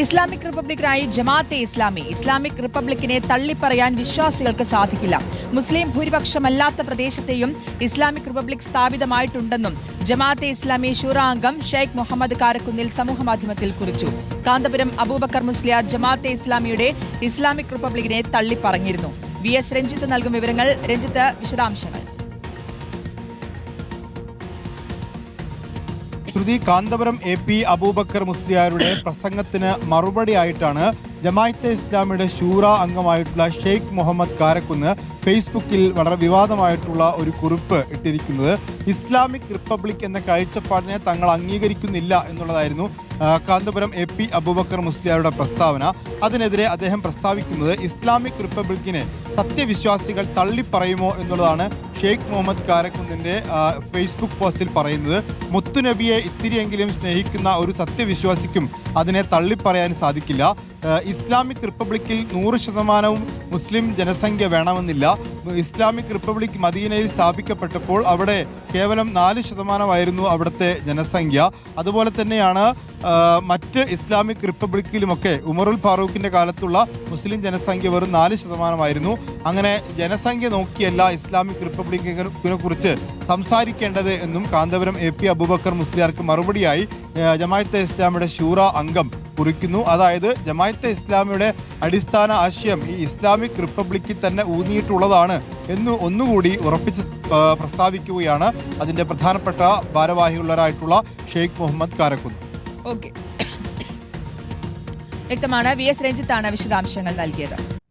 Islamic റിപ്പബ്ലിക്കിനായി Jamaat-e Islami Islamic റിപ്പബ്ലിക്കിനെ തള്ളിപ്പറയാൻ വിശ്വാസികൾക്ക് സാധിക്കില്ല. മുസ്ലിം ഭൂരിപക്ഷമല്ലാത്ത പ്രദേശത്തെയും ഇസ്ലാമിക് റിപ്പബ്ലിക് സ്ഥാപിതമായിട്ടുണ്ടെന്നും ജമാഅത്തെ ഇസ്ലാമി ശൂറാംഗം ഷെയ്ഖ് മുഹമ്മദ് കാരക്കുന്നിൽ സമൂഹമാധ്യമത്തിൽ കുറിച്ചു. കാന്തപുരം അബൂബക്കർ മുസ്ലിയാർ ജമാഅത്തെ ഇസ്ലാമിയുടെ ഇസ്ലാമിക് റിപ്പബ്ലിക്കിനെ തള്ളിപ്പറഞ്ഞിരുന്നു. വി എസ് രഞ്ജിത്ത് നൽകും വിവരങ്ങൾ. രഞ്ജിത്ത് വിശദാംശങ്ങൾ. ശ്രുതി കാന്തപുരം എ പി അബൂബക്കർ മുസ്ലിയാരുടെ പ്രസംഗത്തിന് മറുപടിയായിട്ടാണ് ജമാഅത്തെ ഇസ്ലാമിയുടെ ഷൂറ അംഗമായിട്ടുള്ള ഷെയ്ഖ് മുഹമ്മദ് കാരക്കുന്ന് ഫേസ്ബുക്കിൽ വളരെ വിവാദമായിട്ടുള്ള ഒരു കുറിപ്പ് ഇട്ടിരിക്കുന്നത്. ഇസ്ലാമിക് റിപ്പബ്ലിക് എന്ന കാഴ്ചപ്പാടിനെ തങ്ങൾ അംഗീകരിക്കുന്നില്ല എന്നുള്ളതായിരുന്നു കാന്തപുരം എ പി അബൂബക്കർ മുസ്ലിയാരുടെ പ്രസ്താവന. അതിനെതിരെ അദ്ദേഹം പ്രസ്താവിക്കുന്നത് ഇസ്ലാമിക് റിപ്പബ്ലിക്കിനെ സത്യവിശ്വാസികൾ തള്ളിപ്പറയുമോ എന്നുള്ളതാണ് ഷെയ്ഖ് മുഹമ്മദ് കാരക്കുന്നിന്റെ ആ, ഫേസ്ബുക്ക് പോസ്റ്റിൽ പറയുന്നത് മുത്തുനബിയെ ഇത്തിരിയെങ്കിലും സ്നേഹിക്കുന്ന ഒരു സത്യവിശ്വാസിക്കും അതിനെ തള്ളിപ്പറയാൻ സാധിക്കില്ല. ഇസ്ലാമിക് റിപ്പബ്ലിക്കിൽ നൂറ് ശതമാനവും മുസ്ലിം ജനസംഖ്യ വേണമെന്നില്ല. ഇസ്ലാമിക് റിപ്പബ്ലിക് മദീനയിൽ സ്ഥാപിക്കപ്പെട്ടപ്പോൾ അവിടെ കേവലം നാല് ശതമാനമായിരുന്നു അവിടുത്തെ ജനസംഖ്യ. അതുപോലെ തന്നെയാണ് മറ്റ് ഇസ്ലാമിക് റിപ്പബ്ലിക്കിലുമൊക്കെ ഉമറുൽ ഫാറൂഖിന്റെ കാലത്തുള്ള മുസ്ലിം ജനസംഖ്യ വെറും നാല് ശതമാനമായിരുന്നു. അങ്ങനെ ജനസംഖ്യ നോക്കിയല്ല ഇസ്ലാമിക് റിപ്പബ്ലിക്കിനെ കുറിച്ച് സംസാരിക്കേണ്ടത് എന്നും കാന്തപുരം എ പി അബൂബക്കർ മുസ്ലിയാർക്ക് മറുപടിയായി. ആ, ജമാഅത്തെ ഇസ്ലാമിയുടെ ഷൂറ അംഗം കുറിക്കുന്നു. അതായത് ജമായത്തെ ഇസ്ലാമിയുടെ അടിസ്ഥാന ആശയം ഈ ഇസ്ലാമിക് റിപ്പബ്ലിക്കിൽ തന്നെ ഊന്നിയിട്ടുള്ളതാണ് എന്ന് ഒന്നുകൂടി ഉറപ്പിച്ച് പ്രസ്താവിക്കുകയാണ് അതിന്റെ പ്രധാനപ്പെട്ട ഭാരവാഹികളായിട്ടുള്ള ഷെയ്ഖ് മുഹമ്മദ് കാരക്കുന്ന്. ഓക്കെ. വ്യക്തമാണ്. വി എസ് രഞ്ജിത്താണ് വിശദാംശങ്ങൾ നൽകിയത്.